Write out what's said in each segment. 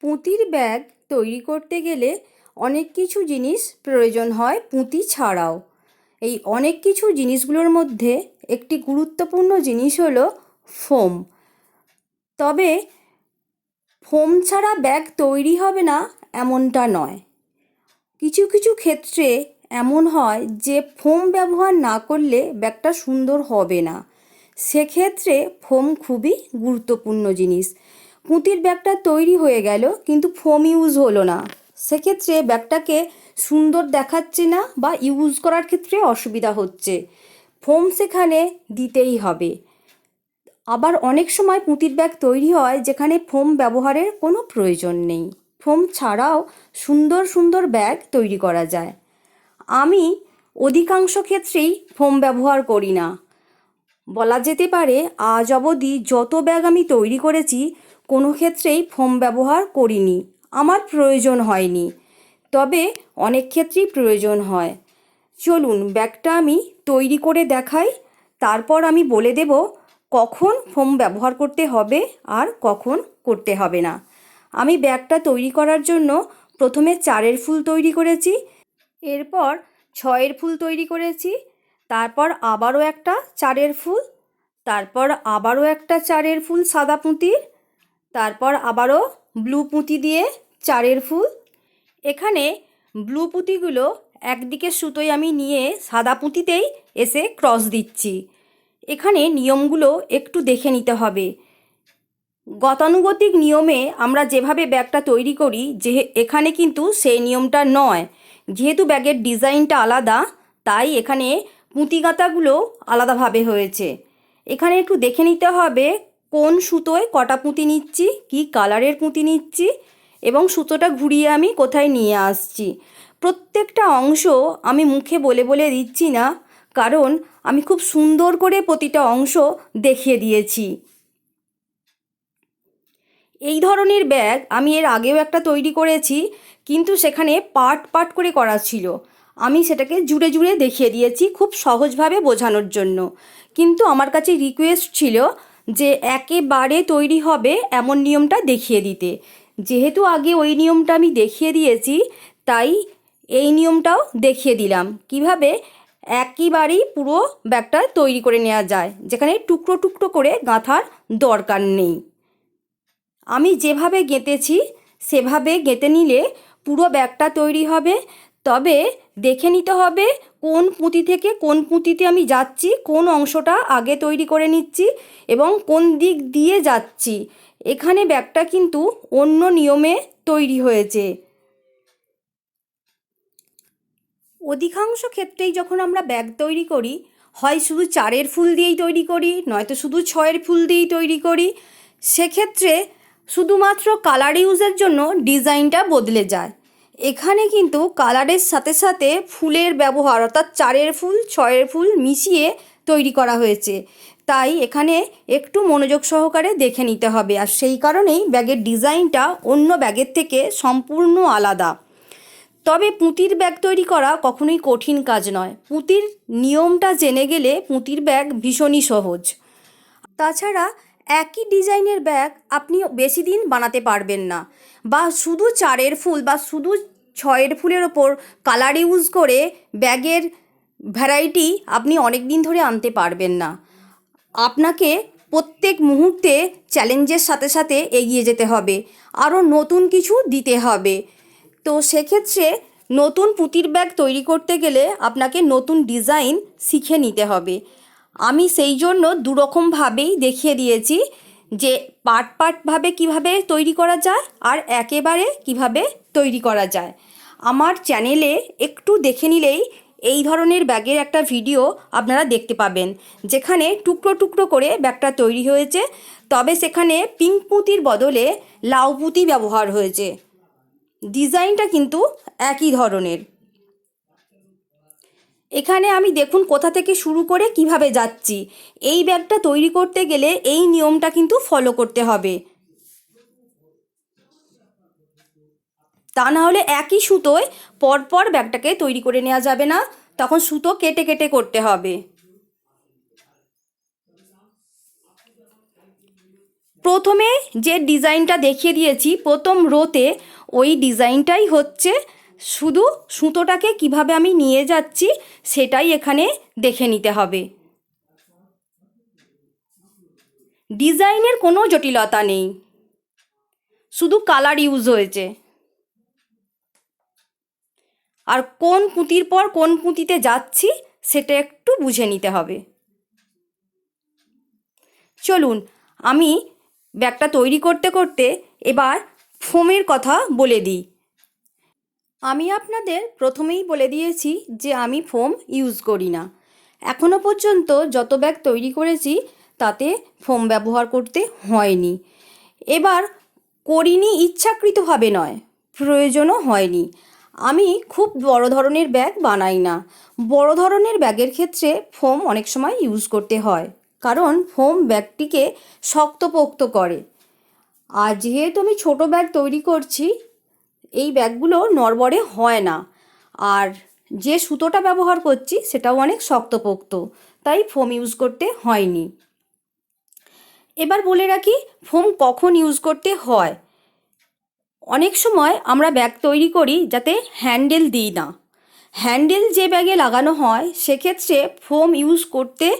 পুঁতির bag তৈরি করতে গেলে অনেক কিছু জিনিস প্রয়োজন হয় পুঁতি ছাড়াও। এই অনেক কিছু জিনিসগুলোর মধ্যে একটি গুরুত্বপূর্ণ জিনিস হলো ফোম। তবে ফোম ছাড়া ব্যাগ তৈরি হবে না এমনটা নয়। কিছু কিছু ক্ষেত্রে এমন হয় যে ফোম ব্যবহার না করলে ব্যাগটা সুন্দর হবে না। সেক্ষেত্রে ফোম খুবই গুরুত্বপূর্ণ জিনিস। পুঁতির ব্যাগটা তৈরি হয়ে গেল, কিন্তু ফোম ইউজ হলো না। সেক্ষেত্রে ব্যাগটাকে সুন্দর দেখাচ্ছে না বা ইউজ করার ক্ষেত্রে অসুবিধা হচ্ছে। ফোম সেখানে দিতেই হবে। আবার অনেক সময় পুঁতির ব্যাগ তৈরি হয় যেখানে ফোম ব্যবহারের কোনো প্রয়োজন নেই। ফোম ছাড়াও সুন্দর সুন্দর ব্যাগ তৈরি করা যায়। আমি অধিকাংশ ক্ষেত্রেই ফোম ব্যবহার করি না। বলা যেতে পারে, আজ অবধি যত ব্যাগ আমি তৈরি করেছি কোনো ক্ষেত্রেই ফোম ব্যবহার করিনি, আমার প্রয়োজন হয়নি। তবে অনেক ক্ষেত্রেই প্রয়োজন হয়। চলুন ব্যাগটা আমি তৈরি করে দেখাই, তারপর আমি বলে দেব কখন ফোম ব্যবহার করতে হবে আর কখন করতে হবে না। আমি ব্যাগটা তৈরি করার জন্য প্রথমে চারের ফুল তৈরি করেছি, এরপর ছয়ের ফুল তৈরি করেছি, তারপর আবারও একটা চারের ফুল, তারপর আবারও একটা চারের ফুল সাদা পুঁতির তারপর আবারও ব্লু পুঁতি দিয়ে চারের ফুল। এখানে ব্লু পুঁতিগুলো একদিকে সুতোয় আমি নিয়ে সাদা পুঁতিতেই এসে ক্রস দিচ্ছি। এখানে নিয়মগুলো একটু দেখে নিতে হবে। গতানুগতিক নিয়মে আমরা যেভাবে ব্যাগটা তৈরি করি, যে এখানে কিন্তু সেই নিয়মটা নয়। যেহেতু ব্যাগের ডিজাইনটা আলাদা, তাই এখানে পুঁতি গাঁথাগুলো আলাদাভাবে হয়েছে। এখানে একটু দেখে নিতে হবে কোন সুতোয় কটা পুঁতি নিচ্ছি? কি কালারের পুঁতি নিচ্ছি? এবং সুতোটা ঘুরিয়ে আমি কোথায় নিয়ে আসছি? প্রত্যেকটা অংশ আমি মুখে বলে বলে দিচ্ছি না, কারণ আমি খুব সুন্দর করে প্রতিটা অংশ দেখিয়ে দিয়েছি। এই ধরনের ব্যাগ আমি এর আগেও একটা তৈরি করেছি, কিন্তু সেখানে পার্ট পার্ট করে করা ছিল। আমি সেটাকে জুড়ে জুড়ে দেখিয়ে দিয়েছি খুব সহজভাবে বোঝানোর জন্য। কিন্তু আমার কাছে রিকোয়েস্ট ছিল যে একেবারে তৈরি হবে এমন নিয়মটা দেখিয়ে দিতে। যেহেতু আগে ওই নিয়মটা আমি দেখিয়ে দিয়েছি, তাই এই নিয়মটাও দেখিয়ে দিলাম। কীভাবে? একইবারেই পুরো ব্যাগটা তৈরি করে নেওয়া যায়, যেখানে টুকরো টুকরো করে গাঁথার দরকার নেই। আমি যেভাবে গেঁথেছি সেভাবে গেঁথে নিলে পুরো ব্যাগটা তৈরি হবে। তবে দেখে নিতে হবে কোন পুঁতি থেকে কোন পুঁতিতে আমি যাচ্ছি, কোন অংশটা আগে তৈরি করে নিচ্ছি এবং কোন দিক দিয়ে যাচ্ছি। এখানে ব্যাগটা কিন্তু অন্য নিয়মে তৈরি হয়েছে। অধিকাংশ ক্ষেত্রেই যখন আমরা ব্যাগ তৈরি করি, হয় শুধু চারের ফুল দিয়েই তৈরি করি, নয়তো শুধু ছয়ের ফুল দিয়েই তৈরি করি, সেক্ষেত্রে শুধুমাত্র কালার ইউজের জন্য ডিজাইনটা বদলে যায়। এখানে কিন্তু কালারের সাথে সাথে ফুলের ব্যবহার, অর্থাৎ চারের ফুল, ছয়ের ফুল মিশিয়ে তৈরি করা হয়েছে। তাই এখানে একটু মনোযোগ সহকারে দেখে নিতে হবে। আর সেই কারণেই ব্যাগের ডিজাইনটা অন্য ব্যাগের থেকে সম্পূর্ণ আলাদা। তবে পুঁতির ব্যাগ তৈরি করা কখনোই কঠিন কাজ নয়। পুঁতির নিয়মটা জেনে গেলে পুঁতির ব্যাগ ভীষণই সহজ। তাছাড়া একই ডিজাইনের ব্যাগ আপনি বেশি দিন বানাতে পারবেন না। বা শুধু চারের ফুল বা শুধু ছয়ের ফুলের ওপর কালার ইউজ করে ব্যাগের ভ্যারাইটি আপনি অনেক দিন ধরে আনতে পারবেন না। আপনাকে প্রত্যেক মুহূর্তে চ্যালেঞ্জের সাথে সাথে এগিয়ে যেতে হবে। আরও নতুন কিছু দিতে হবে। তো সেক্ষেত্রে নতুন পুঁতির ব্যাগ তৈরি করতে গেলে আপনাকে নতুন ডিজাইন শিখে নিতে হবে। আমি সেই জন্য দুরকমভাবেই দেখিয়ে দিয়েছি যে পার্ট পার্টভাবে কীভাবে তৈরি করা যায় আর একেবারে কীভাবে তৈরি করা যায়। আমার চ্যানেলে একটু দেখে নিলেই এই ধরনের ব্যাগের একটা ভিডিও আপনারা দেখতে পাবেন, যেখানে টুকরো টুকরো করে ব্যাগটা তৈরি হয়েছে, তবে সেখানে পিঙ্ক পুঁতির বদলে লাউ পুঁতি ব্যবহার হয়েছে। ডিজাইনটা কিন্তু একই ধরনের। এখানে আমি দেখুন কোথা থেকে শুরু করে কীভাবে যাচ্ছি। এই ব্যাগটা তৈরি করতে গেলে এই নিয়মটা কিন্তু ফলো করতে হবে। তা না হলে একই সুতোয় পরপর ব্যাগটাকে তৈরি করে নেওয়া যাবে না, তখন সুতো কেটে কেটে করতে হবে। প্রথমে যে ডিজাইনটা দেখিয়ে দিয়েছি, প্রথম রোতে ওই ডিজাইনটাই হচ্ছে শুধু সুতোটাকে কীভাবে আমি নিয়ে যাচ্ছি সেটাই এখানে দেখে নিতে হবে। ডিজাইনের কোনো জটিলতা নেই। শুধু কালার ইউজ হয়েছে। আর কোন পুঁতির পর কোন পুঁতিতে যাচ্ছি সেটা একটু বুঝে নিতে হবে। চলুন, আমি ব্যাগটা তৈরি করতে করতে এবার ফোমের কথা বলে দিই। আমি আপনাদের প্রথমেই বলে দিয়েছি যে আমি ফোম ইউজ করি না। এখনও পর্যন্ত যত ব্যাগ তৈরি করেছি, তাতে ফোম ব্যবহার করতে হয়নি। এবার করিনি ইচ্ছাকৃতভাবে নয়, প্রয়োজনও হয়নি। আমি খুব বড় ধরনের ব্যাগ বানাই না। বড় ধরনের ব্যাগের ক্ষেত্রে ফোম অনেক সময় ইউজ করতে হয়, কারণ ফোম ব্যাগটিকে শক্তপোক্ত করে। আর যেহেতু আমি ছোটো ব্যাগ তৈরি করছি এই ব্যাগগুলো নড়বড়ে হয় না। আর যে সুতোটা ব্যবহার করছি সেটাও অনেক শক্তপোক্ত, তাই ফোম ইউজ করতে হয়নি। এবার বলে রাখি, ফোম কখন ইউজ করতে হয়? অনেক সময় আমরা ব্যাগ তৈরি করি যাতে হ্যান্ডেল দিই না। হ্যান্ডেল যে ব্যাগে লাগানো হয়, সেক্ষেত্রে ফোম ইউজ করতে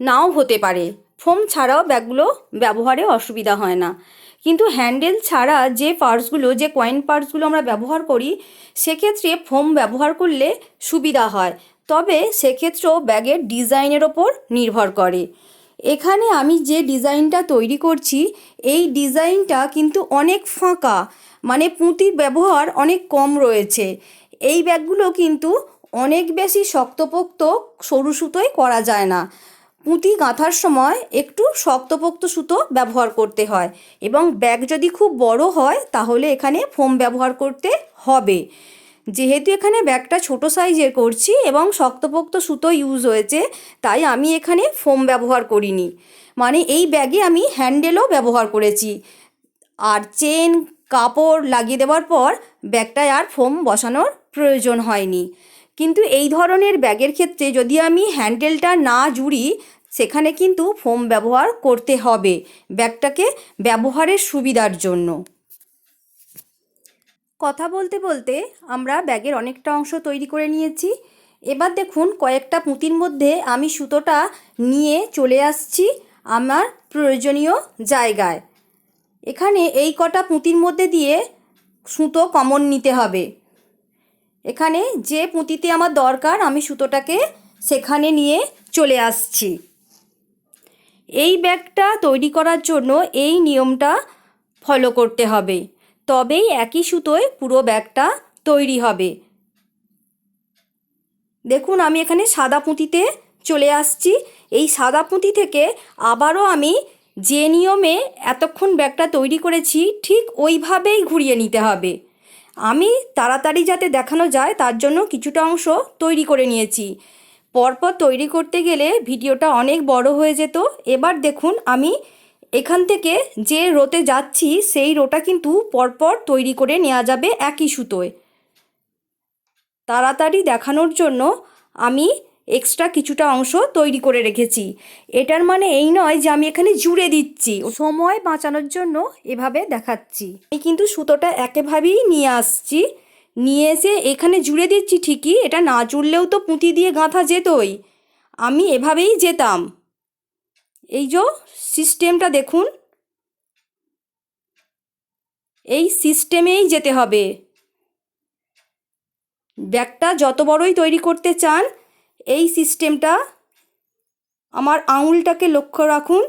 নাও হতে পারে। ফোম ছাড়াও ব্যাগগুলো ব্যবহারে অসুবিধা হয় না। কিন্তু হ্যান্ডেল ছাড়া যে পার্টসগুলো, যে কয়েন পার্টসগুলো আমরা ব্যবহার করি, সেক্ষেত্রে ফোম ব্যবহার করলে সুবিধা হয়। তবে সেক্ষেত্রেও ব্যাগের ডিজাইনের ওপর নির্ভর করে। এখানে আমি যে ডিজাইনটা তৈরি করছি, এই ডিজাইনটা কিন্তু অনেক ফাঁকা মানে পুঁতির ব্যবহার অনেক কম রয়েছে। এই ব্যাগগুলো কিন্তু অনেক বেশি শক্তপোক্ত সরু সুতোয় করা যায় না। পুঁতি গাঁথার সময় একটু শক্তপোক্ত সুতো ব্যবহার করতে হয় এবং ব্যাগ যদি খুব বড় হয়, তাহলে এখানে ফোম ব্যবহার করতে হবে। যেহেতু এখানে ব্যাগটা ছোট সাইজের করছি এবং শক্তপোক্ত সুতো ইউজ হয়েছে, তাই আমি এখানে ফোম ব্যবহার করিনি। মানে এই ব্যাগে আমি হ্যান্ডেলও ব্যবহার করেছি। আর চেন, কাপড় লাগিয়ে দেওয়ার পর ব্যাগটায় আর ফোম বসানোর প্রয়োজন হয়নি। কিন্তু এই ধরনের ব্যাগের ক্ষেত্রে যদি আমি হ্যান্ডেলটা না জুড়ি সেখানে কিন্তু ফোম ব্যবহার করতে হবে ব্যাগটাকে ব্যবহারের সুবিধার জন্য। কথা বলতে বলতে আমরা ব্যাগের অনেকটা অংশ তৈরি করে নিয়েছি। এবার দেখুন কয়েকটা পুঁতির মধ্যে আমি সুতোটা নিয়ে চলে আসছি আমার প্রয়োজনীয় জায়গায়। এখানে এই কটা পুঁতির মধ্যে দিয়ে সুতো কমন নিতে হবে। এখানে যে পুঁতিতে আমার দরকার আমি সুতোটাকে সেখানে নিয়ে চলে আসছি। এই ব্যাগটা তৈরি করার জন্য এই নিয়মটা ফলো করতে হবে। তবেই একই সুতোয় পুরো ব্যাগটা তৈরি হবে। দেখুন, আমি এখানে সাদা পুঁতিতে চলে আসছি। এই সাদা পুঁতি থেকে আবারও আমি যে নিয়মে এতক্ষণ ব্যাগটা তৈরি করেছি, ঠিক ওইভাবেই ঘুরিয়ে নিতে হবে। আমি তাড়াতাড়ি যাতে দেখানো যায়, তার জন্য কিছুটা অংশ তৈরি করে নিয়েছি। পরপর তৈরি করতে গেলে ভিডিওটা অনেক বড় হয়ে যেত। এবার দেখুন আমি এখান থেকে যে রোতে যাচ্ছি, সেই রোটা কিন্তু পরপর তৈরি করে নেওয়া যাবে একই সুতোয়। তাড়াতাড়ি দেখানোর জন্য আমি এক্সট্রা কিছুটা অংশ তৈরি করে রেখেছি। এটার মানে এই নয় যে আমি এখানে জুড়ে দিচ্ছি। সময় বাঁচানোর জন্য এভাবে দেখাচ্ছি। আমি কিন্তু সুতোটা একেভাবেই নিয়ে আসছি। নিয়ে এসে এখানে জুড়ে দিচ্ছি ঠিকই, এটা না জুড়লেও তো পুঁতি দিয়ে গাঁথা যেতই। আমি এভাবেই যেতাম। এই যে, সিস্টেমটা দেখুন। এই সিস্টেমেই যেতে হবে। ব্যাগটা যত বড়ই তৈরি করতে চান, এই সিস্টেমটা আমার আঙুলটাকে লক্ষ্য রাখুন।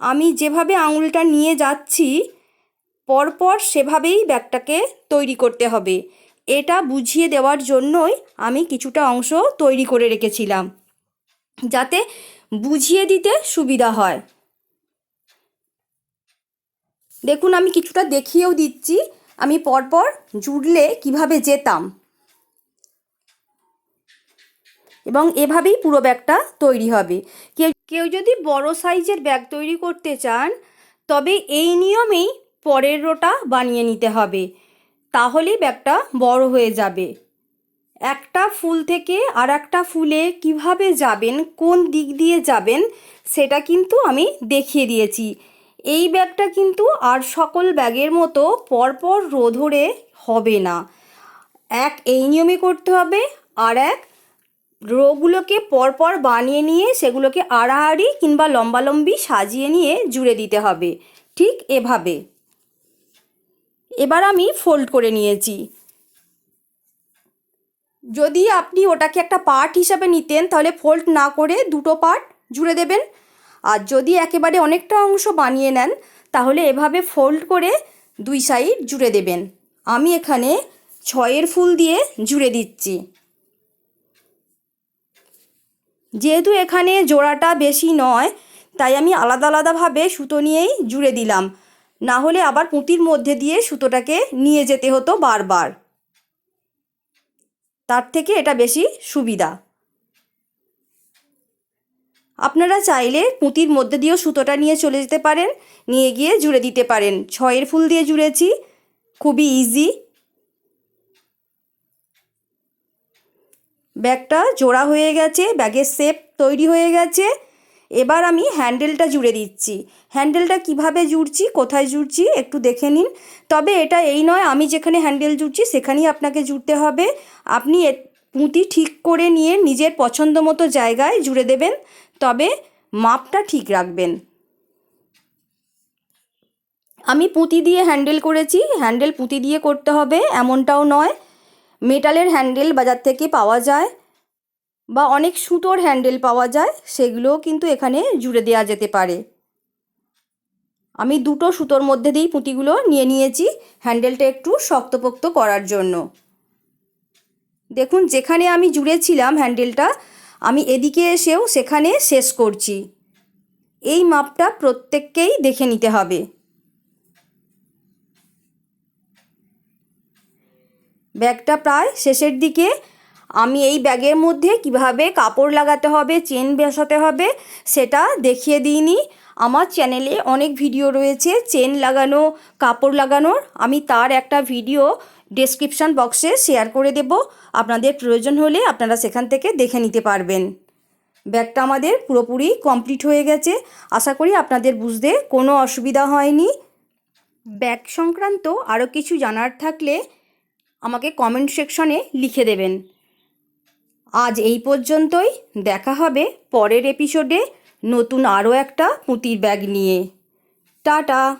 আমি যেভাবে আঙুলটা নিয়ে যাচ্ছি পরপর সেভাবেই ব্যাগটাকে তৈরি করতে হবে। এটা বুঝিয়ে দেওয়ার জন্যই আমি কিছুটা অংশ তৈরি করে রেখেছিলাম, যাতে বুঝিয়ে দিতে সুবিধা হয়। দেখুন, আমি কিছুটা দেখিয়েও দিচ্ছি। আমি পরপর জুড়লে কীভাবে যেতাম। এবং এভাবেই পুরো ব্যাগটা তৈরি হবে। কেউ কেউ যদি বড় সাইজের ব্যাগ তৈরি করতে চান, তবে এই নিয়মেই পরের রোটা বানিয়ে নিতে হবে। তাহলেই ব্যাগটা বড় হয়ে যাবে। একটা ফুল থেকে আর একটা ফুলে কীভাবে যাবেন, কোন দিক দিয়ে যাবেন, সেটা কিন্তু আমি দেখিয়ে দিয়েছি। এই ব্যাগটা কিন্তু আর সকল ব্যাগের মতো পরপর রো ধরে হবে না। এক এই নিয়মে করতে হবে, আর এক রোগুলোকে পরপর বানিয়ে নিয়ে সেগুলোকে আড়াআড়ি কিংবা লম্বালম্বি সাজিয়ে নিয়ে জুড়ে দিতে হবে। ঠিক এভাবে। এবার আমি ফোল্ড করে নিয়েছি। যদি আপনি ওটাকে একটা পার্ট হিসাবে নিতেন, তাহলে ফোল্ড না করে দুটো পার্ট জুড়ে দেবেন। আর যদি একেবারে অনেকটা অংশ বানিয়ে নেন, তাহলে এভাবে ফোল্ড করে দুই সাইড জুড়ে দেবেন। আমি এখানে ছয়ের ফুল দিয়ে জুড়ে দিচ্ছি। যেহেতু এখানে জোড়াটা বেশি নয়, তাই আমি আলাদা আলাদাভাবে সুতো নিয়েই জুড়ে দিলাম। না হলে আবার পুঁতির মধ্যে দিয়ে সুতোটাকে নিয়ে যেতে হতো বারবার। তার থেকে এটা বেশি সুবিধা। আপনারা চাইলে পুঁতির মধ্যে দিয়েও সুতোটা নিয়ে চলে যেতে পারেন, নিয়ে গিয়ে জুড়ে দিতে পারেন। ছয়ের ফুল দিয়ে জুড়েছি, খুবই ইজি ব্যাগটা জোড়া হয়ে গেছে, ব্যাগের শেপ তৈরি হয়ে গেছে। এবার আমি হ্যান্ডেলটা জুড়ে দিচ্ছি। হ্যান্ডেলটা কীভাবে জুড়ছি, কোথায় জুড়ছি, একটু দেখে নিন। তবে এটা এই নয়, আমি যেখানে হ্যান্ডেল জুড়ছি সেখানেই আপনাকে জুড়তে হবে। আপনি পুঁতি ঠিক করে নিয়ে নিজের পছন্দ মতো জায়গায় জুড়ে দেবেন। তবে মাপটা ঠিক রাখবেন। আমি পুঁতি দিয়ে হ্যান্ডেল করেছি। হ্যান্ডেল পুঁতি দিয়ে করতে হবে, এমনটাও নয়। মেটালের হ্যান্ডেল বাজার থেকে পাওয়া যায়। বা অনেক সুতোর হ্যান্ডেল পাওয়া যায়, সেগুলোও কিন্তু এখানে জুড়ে দেওয়া যেতে পারে। আমি দুটো সুতোর মধ্যে দিয়েই পুঁতিগুলো নিয়ে নিয়েছি হ্যান্ডেলটা একটু শক্তপোক্ত করার জন্য। দেখুন, যেখানে আমি জুড়েছিলাম হ্যান্ডেলটা, আমি এদিকে এসেও সেখানে শেষ করছি। এই মাপটা প্রত্যেককেই দেখে নিতে হবে। ব্যাগটা প্রায় শেষের দিকে আমি এই ব্যাগের মধ্যে কীভাবে কাপড় লাগাতে হবে, চেন বসাতে হবে, সেটা দেখিয়ে দিইনি। আমার চ্যানেলে অনেক ভিডিও রয়েছে চেন লাগানো, কাপড় লাগানোর। আমি তার একটা ভিডিও ডেসক্রিপশান বক্সে শেয়ার করে দেব। আপনাদের প্রয়োজন হলে আপনারা সেখান থেকে দেখে নিতে পারবেন। ব্যাগটা আমাদের পুরোপুরি কমপ্লিট হয়ে গেছে। আশা করি আপনাদের বুঝতে কোনো অসুবিধা হয়নি। ব্যাগ সংক্রান্ত আরও কিছু জানার থাকলে আমাকে কমেন্ট সেকশনে লিখে দেবেন। আজ এই পর্যন্তই। দেখা হবে পরের এপিসোডে নতুন আরও একটা পুঁতির ব্যাগ নিয়ে। টাটা।